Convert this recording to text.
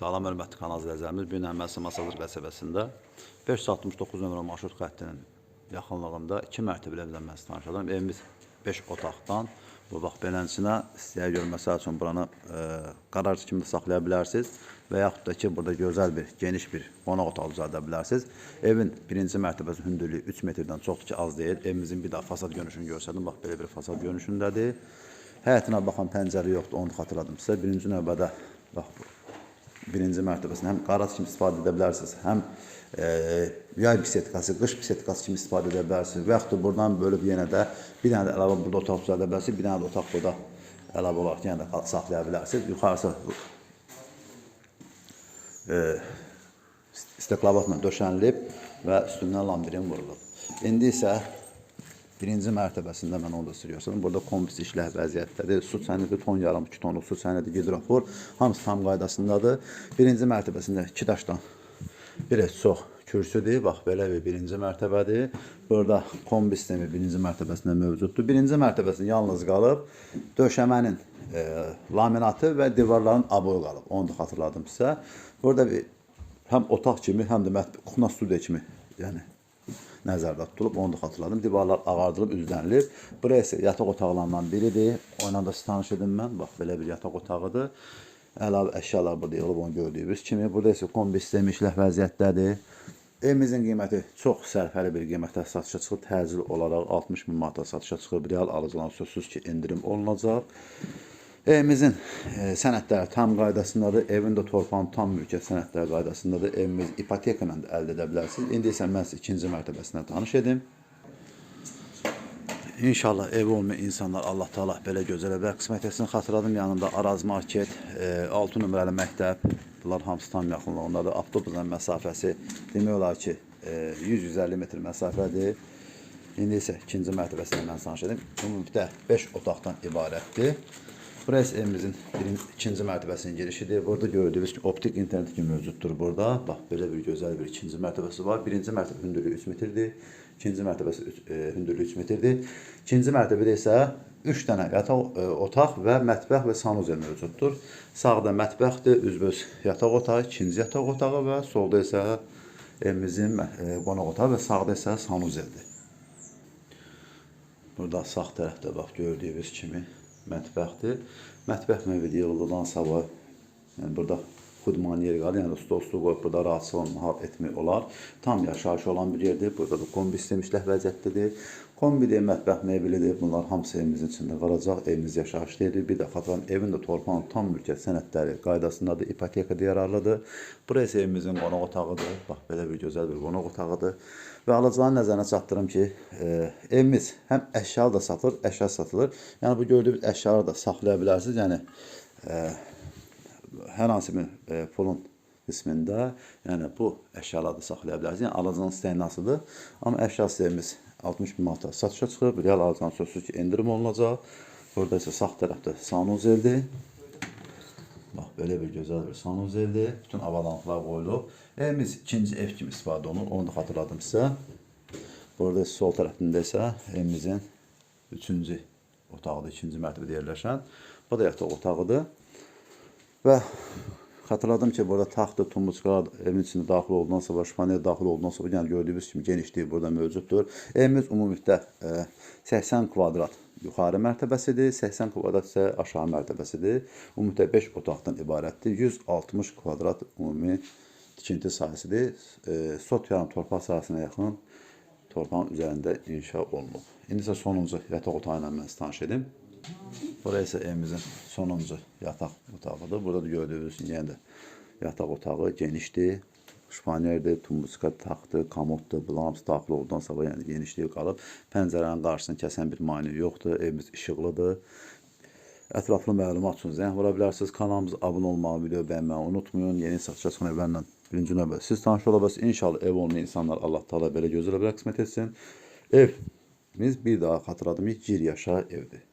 Salam hörmətli kanal izləyicilərimiz. Bu gün Əməsi Masadır qəsəbəsində 569 nömrə marşrut xəttinin yaxınlığında 2 mərtəbəli evdən mən sizi tanış edirəm. Evimiz 5 otaqdan. Bu bax beləsinə istəyə görməsə üçün buranı e, qaraj kimi saxlaya bilərsiniz və yaxud da ki burada gözəl bir, geniş bir qonaq otağı düzəldə bilərsiniz. Evin birinci mərtəbəsi hündürlüyü 3 metrdən çoxdur ki, az deyil. Evimizin bir daha fasad görünüşünü göstərdim. Bax belə bir fasad görünüşündədir. Həyətinə baxan pəncərə yoxdur, onu xatırladım sizə. Birinci növbədə bax bu birinci mərtəbəsində həm qaraj kimi istifadə edə bilərsiniz, həm e, yay bisetkası, qış bisetkası kimi istifadə edə bilərsiniz. Və yaxud da buradan bölüb yenə də bir dənə də əlavə burada otaq düzəldə bilərsiniz, bir dənə də otaq burada əlavə olaraq yenə də saxlaya bilərsiniz. Yuxarısı e, istiklavatla döşənilib və üstündən lambirin vurulub. İndi isə birinci mərtəbəsində mən onu da sürüyorsun. Burada kombis işləh vəziyyətdədir. Su sənədi ton yarım, 2 tonluq su sənədi gidrofor. Hamısı tam qaydasındadır. Birinci mərtəbəsində 2 daşdan bir çox kürsüdür. Bax belə bir birinci mərtəbədir. Burada kombi sistemi birinci mərtəbəsində mövcuddur. Birinci mərtəbəsində yalnız qalıb döşəmənin e, laminatı və divarların aboyu qalıb. Onu da xatırladım sizə. Burada bir həm otaq kimi, həm də mətbəx, kuxna studiya kimi, yəni nəzərdə tutulub, onu da xatırladım. Divarlar ağardılıb, üzlənilib. Buraya isə yataq otaqlarından biridir. Onunla da tanış edim mən. Bax, belə bir yataq otağıdır. Əlavə əşyalar burada yığılıb, onu gördüyünüz kimi. Burada isə kombi sistemi işləh vəziyyətdədir. Evimizin qiyməti çox sərfəli bir qiymətə satışa çıxıb. Təcil olaraq 60 min manata satışa çıxıb. Real alıcılan sözsüz ki, endirim olunacaq. Evimizin e, sənədləri tam qaydasındadır. Evin də torpağın tam mülkiyyət sənədləri qaydasındadır. Evimiz ipoteka ilə də əldə edə bilərsiniz. İndi isə mən sizi ikinci mərtəbəsindən tanış edim. İnşallah evi olmayan insanlar Allah Taala belə gözəl evlər qismət etsin. Xatırladım yanında Araz Market, e, 6 nömrəli məktəb. Bunlar hamısı tam yaxınlığındadır. Avtobusla məsafəsi demək olar ki, e, 100-150 metr məsafədir. İndi isə ikinci mərtəbəsindən mən tanış edim. Ümumilikdə 5 otaqdan ibarətdir. Burası evimizin ikinci mərtəbəsinin girişidir. Burada gördüyünüz ki, optik internet kimi mövcuddur burada. Bax, belə bir gözəl bir ikinci mərtəbəsi var. Birinci mərtəbə hündürlüyü 3 metrdir. İkinci mərtəbəsi e, hündürlüyü 3 metrdir. İkinci mərtəbədə isə 3 dənə yataq e, otaq və mətbəx və sanuzel mövcuddur. Sağda mətbəxdir, üzbəüz yataq otağı, ikinci yataq otağı və solda isə evimizin e, qonaq otağı və sağda isə sanuzeldir. Burada sağ tərəfdə bax gördüyünüz kimi mətbəxdir. Mətbəx mövcud yığıldıqdan sonra yəni burada xudman yeri qalır. Yəni stol stol qoyub burada rahatçılıq məhab etmək olar. Tam yaşayış olan bir yerdir. Burada da kombi sistemi işləh vəziyyətdədir. Kombidir, mətbəx mebelidir. Bunlar hamısı evimizin içində qalacaq. Evimiz yaşayış deyil. Bir də xatırlayın, evin də torpağın tam mülkiyyət sənədləri qaydasındadır. İpotekada yararlıdır. Burası evimizin qonaq otağıdır. Bax belə bir gözəl bir qonaq otağıdır. Və alıcıların nəzərinə çatdırım ki, e, evimiz həm əşya da satılır, əşya satılır. Yəni bu gördüyünüz əşyaları da saxlaya bilərsiniz. Yəni e, hər hansı bir e, pulun qismində, yəni bu əşyaları da saxlaya bilərsiniz. Yəni alıcının istəyi nasıldır? Amma əşya sistemimiz 60 min manata satışa çıxıb. Real alıcının sözsüz ki, endirim olunacaq. Burada isə sağ tərəfdə sanuzeldir. Bax belə bir gözəl bir sanuzeldir. Bütün avadanlıqlar qoyulub. Evimiz ikinci ev kimi istifadə olunur. Onu da xatırladım sizə. Burada sol tərəfində isə evimizin üçüncü otağıdır, ikinci mərtəbədə yerləşən. Bu da yataq otağıdır. Və xatırladım ki, burada taxtı, tumbuçkalar evin içində daxil olduqdan sonra, şifanyer daxil olduqdan sonra, yəni gördüyünüz kimi genişliyi burada mövcuddur. Evimiz ümumilikdə e, 80 kvadrat yuxarı mərtəbəsidir, 80 kvadrat isə aşağı mərtəbəsidir. Ümumilikdə 5 otaqdan ibarətdir. 160 kvadrat ümumi tikinti sahəsidir. E, sot yarım torpaq sahəsinə yaxın torpağın üzərində inşa olunub. İndi isə sonuncu yataq otağı ilə mən sizi tanış edim. Burası evimizin sonuncu yataq otağıdır. Burada da gördüyünüz yenə də yataq otağı genişdir. Şpaniyerdir, tumbuçka taxtı, komoddur, bunlar hamısı daxil olduqdan sonra yəni genişliyi qalıb. Pəncərənin qarşısını kəsən bir maneə yoxdur. Evimiz işıqlıdır. Ətraflı məlumat üçün zəng vura bilərsiniz. Kanalımıza abunə olmağı, video bəyənməyi unutmayın. Yeni satışa çıxan evlərlə birinci növbədə siz tanış ola bilərsiniz. İnşallah ev olmayan insanlar Allah Taala belə gözəl evlər qismət etsin. Evimiz bir daha xatırladım ki, gir yaşa evdir.